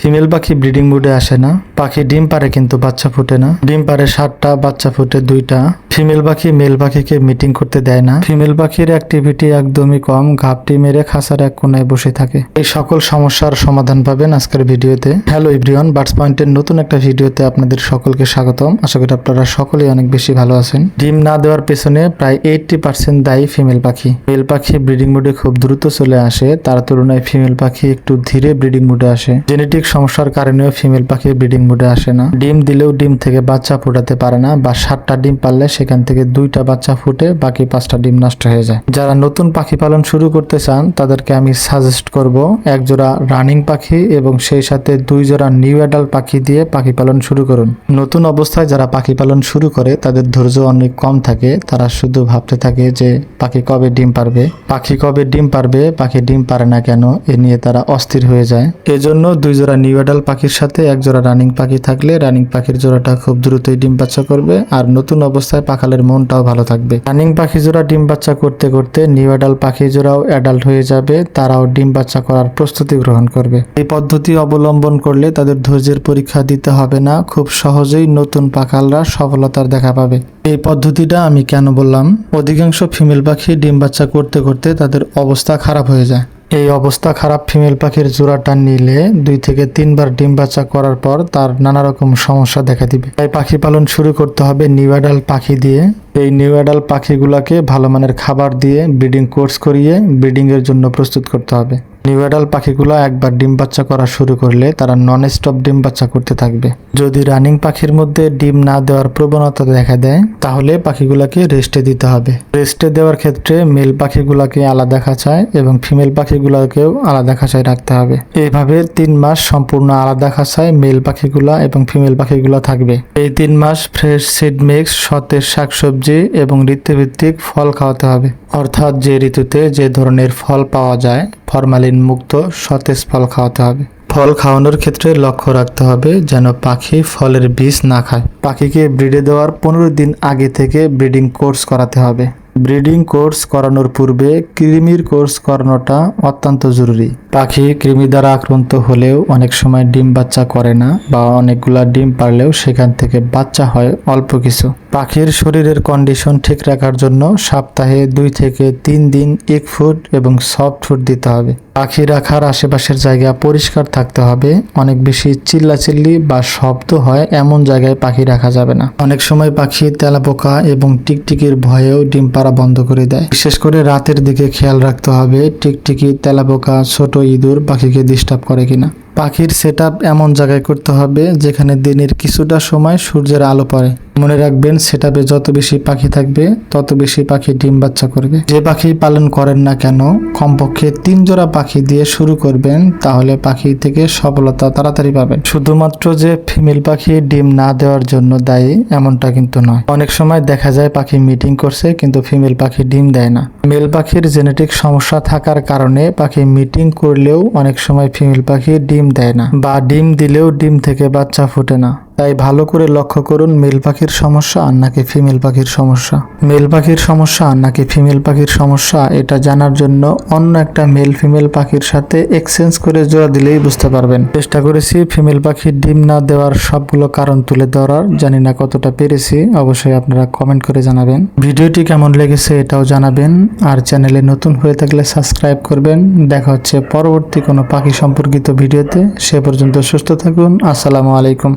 Female পাখি breeding মুডে আসে না। পাখি ডিম পারে কিন্তু বাচ্চা ফুটে না। ডিম পারে সাতটা, বাচ্চা ফুটে দুইটা। ফিমেল পাখি মেল পাখিকে মিটিং করতে দেয় না। ফিমেল পাখির অ্যাক্টিভিটি একদমই কম, ঘাপটি মেরে খাসার এক কোনায় বসে থাকে। এই সকল সমস্যার সমাধান পাবেন আজকের ভিডিওতে। হ্যালো ইব্রিয়ন বার্ডস পয়েন্টের নতুন একটা ভিডিওতে আপনাদের সকলকে স্বাগতম। আশা করি আপনারা সকলেই অনেক বেশি ভালো আছেন। ডিম না দেওয়ার পেছনে প্রায় এইটটি পার্সেন্ট দায়ী ফিমেল পাখি। মেল পাখি ব্রিডিং মুডে খুব দ্রুত চলে আসে। তার তুলনায় ফিমেল পাখি একটু ধীরে ব্রিডিং মুডে আসে। জেনেটিক সমস্যার কারণেও ফিমেল পাখি ব্রিডিং মুডে আসে না। ডিম দিলেও ডিম থেকে বাচ্চা ফোটাতে পারে না বা সাতটা ডিম পারলে সেখান থেকে দুইটা বাচ্চা ফুটে বাকি পাঁচটা ডিম নষ্ট হয়ে যায়। যারা নতুন পাখি পালন শুরু করতে চান, তাদেরকে আমি সাজেস্ট করব এক জোড়া রানিং পাখি এবং সেই সাথে দুই জোড়া নিউ অ্যাডাল পাখি দিয়ে পাখি পালন শুরু করুন। নতুন অবস্থায় যারা পাখি পালন শুরু করে, তাদের ধৈর্য অনেক কম থাকে। তারা শুধু ভাবতে থাকে যে পাখি কবে ডিম পারবে, পাখি কবে ডিম পারবে, পাখি ডিম পারে না কেন, এ নিয়ে তারা অস্থির হয়ে যায়। এজন্য দুই জোড়া নিউ অ্যাডাল্ট পাখির সাথে এক জোড়া রানিং পাখি থাকলে রানিং পাখির জোড়াটা খুব দ্রুতই ডিম বাচ্চা করবে আর নতুন অবস্থায় পাখালের মনটাও ভালো থাকবে। রানিং পাখি জোড়া ডিম বাচ্চা করতে করতে নিউ অ্যাডাল্ট পাখি জোড়াও অ্যাডাল্ট হয়ে যাবে, তারাও ডিম বাচ্চা করার প্রস্তুতি গ্রহণ করবে। এই পদ্ধতি অবলম্বন করলে তাদের ধৈর্যের পরীক্ষা দিতে হবে না, খুব সহজেই নতুন পাখালরা সফলতার দেখা পাবে। এই পদ্ধতিটা আমি কেন বললাম? অধিকাংশ ফিমেল পাখি ডিম বাচ্চা করতে করতে তাদের অবস্থা খারাপ হয়ে যায়। এই অবস্থা খারাপ ফিমেল পাখির জোড়াটা নিলে দুই থেকে তিনবার ডিম বাচ্চা করার পর তার নানা রকম সমস্যা দেখা দিবে। তাই পাখি পালন শুরু করতে হবে নিউয়াডাল পাখি দিয়ে। এই নিউয়াডাল পাখিগুলোকে ভালো মানের খাবার দিয়ে, ব্রিডিং কোর্স করিয়ে, ব্রিডিংয়ের জন্য প্রস্তুত করতে হবে। নিউ অ্যাডাল্ট পাখিগুলো একবার ডিম বাচ্চা করা শুরু করলে তারা নন স্টপ ডিম বাচ্চা করতে থাকবে। যদি রানিং পাখির মধ্যে ডিম না দেওয়ার প্রবণতা দেখা দেয়, তাহলে পাখিগুলোকে রেস্টে দিতে হবে। রেস্টে দেওয়ার ক্ষেত্রে মেল পাখিগুলোকে আলাদা খাঁচায় এবং ফিমেল পাখিগুলোকেও আলাদা খাঁচায় রাখতে হবে। এইভাবে তিন মাস সম্পূর্ণ আলাদা খাঁচায় মেল পাখিগুলা এবং ফিমেল পাখিগুলো থাকবে। এই তিন মাস ফ্রেশ সিড মিক্স সতেজ শাকসবজি এবং ঋতুভিত্তিক ফল খাওয়াতে হবে। অর্থাৎ যে ঋতুতে যে ধরনের ফল পাওয়া যায় ফরমালিন মুক্ত সতেজ ফল খাওয়াতে হবে। ফল খাওয়ানোর ক্ষেত্রে লক্ষ্য রাখতে হবে যেন পাখি ফলের বীজ না খায়। পাখিকে ব্রিডে দেওয়ার পনেরো দিন আগে থেকে ব্রিডিং কোর্স করাতে হবে। ব্রিডিং কোর্স করানোর পূর্বে কৃমির কোর্স করানোটা অত্যন্ত জরুরি। পাখি কৃমি দ্বারা আক্রান্ত হলেও অনেক সময় ডিম বাচ্চা করে না বা অনেকগুলা ডিম পারলেও সেখান থেকে বাচ্চা হয় অল্প কিছু। পাখির শরীরের কন্ডিশন ঠিক রাখার জন্য সপ্তাহে দুই থেকে তিন দিন এক ফুড এবং সফট ফুড দিতে হবে। পাখি রাখার আশেপাশের জায়গা পরিষ্কার থাকতে হবে। অনেক বেশি চিল্লাচিল্লি বা শব্দ হয় এমন জায়গায় পাখি রাখা যাবে না। অনেক সময় পাখি তেলাপোকা এবং টিকটিকির ভয়েও ডিম পাড়া বন্ধ করে দেয়। বিশেষ করে রাতের দিকে খেয়াল রাখতে হবে টিকটিকি, তেলাপোকা, ছোট ইঁদুর পাখিকে ডিস্টার্ব করে কিনা। পাখির সেট এমন জায়গায় করতে হবে যেখানে দিনের কিছুটা সময় সূর্যের আলো পড়ে। মনে রাখবেন সেটাপে যত বেশি পাখি থাকবে, তত বেশি পাখি ডিম বাচ্চা করবে। যে পাখি পালন করেন না কেন, কমপক্ষে তিন জোড়া পাখি দিয়ে শুরু করবেন, তাহলে পাখি থেকে সফলতা তাড়াতাড়ি পাবেন। শুধুমাত্র যে ফিমেল পাখি ডিম না দেওয়ার জন্য দায়ী, এমনটা কিন্তু নয়। অনেক সময় দেখা যায় পাখি মিটিং করছে, কিন্তু ফিমেল পাখি ডিম দেয় না। মেল পাখির জেনেটিক সমস্যা থাকার কারণে পাখি মিটিং করলেও অনেক সময় ফিমেল পাখি ডিম দেয় না, বা ডিম দিলেও ডিম থেকে বাচ্চা ফোটে না। তাই ভালো করে লক্ষ্য করুন মেল পাখির সমস্যা আর নাকি ফিমেল পাখির সমস্যা। মেল পাখির সমস্যা আর নাকি ফিমেল পাখির সমস্যা, এটা জানার জন্য অন্য একটা মেল ফিমেল পাখির সাথে এক্সচেঞ্জ করে জোড়া দিলেই বুঝতে পারবেন। চেষ্টা করেছি ফিমেল পাখির ডিম না দেওয়ার সবগুলো কারণ তুলে ধরার, জানি না কতটা পেরেছি, অবশ্যই আপনারা কমেন্ট করে জানাবেন। ভিডিওটি কেমন লেগেছে এটাও জানাবেন, আর চ্যানেলে নতুন হয়ে থাকলে সাবস্ক্রাইব করবেন। দেখা হচ্ছে পরবর্তী কোনো পাখি সম্পর্কিত ভিডিওতে, সে পর্যন্ত সুস্থ থাকুন, আসসালামু আলাইকুম।